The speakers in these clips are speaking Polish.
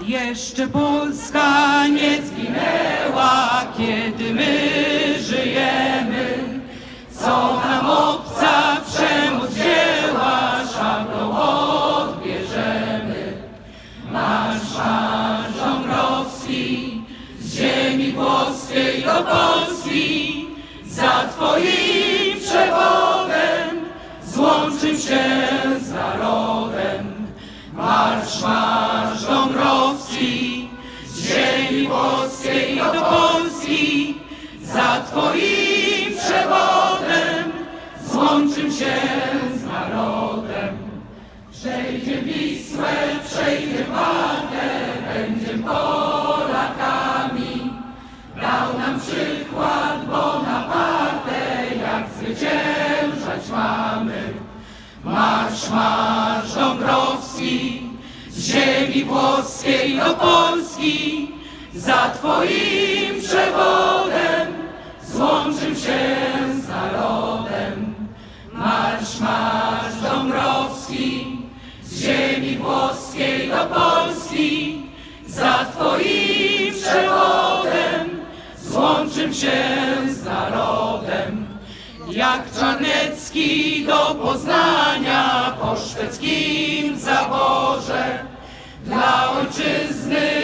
Jeszcze Polska nie zginęła, kiedy my żyjemy. Co nam obca przemoc wzięła, szablą odbierzemy. Marsz, marsz Dąbrowski, z ziemi włoskiej do Polski, za Twoim przewodem złączył się z narodem. Marsz, marsz włoskiej do Polski, za Twoim przewodem złączył się z narodem. Przejdzie Wisłę, przejdzie Wartę, będziem Polakami. Dał nam przykład Bonaparte, jak zwyciężać mamy. Marsz, marsz Dąbrowski, z ziemi włoskiej do Polski, za Twoim przewodem złączył się z narodem. Marsz, marsz Dąbrowski, z ziemi włoskiej do Polski, za Twoim przewodem złączył się z narodem. Jak Czarnecki do Poznania po szwedzkim zaborze dla ojczyzny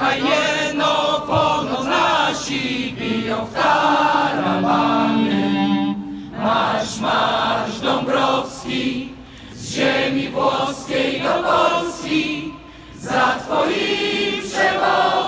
Słuchaj jeno, pono nasi biją w taramany. Marsz, marsz Dąbrowski, z ziemi włoskiej do Polski, za Twoim przewodem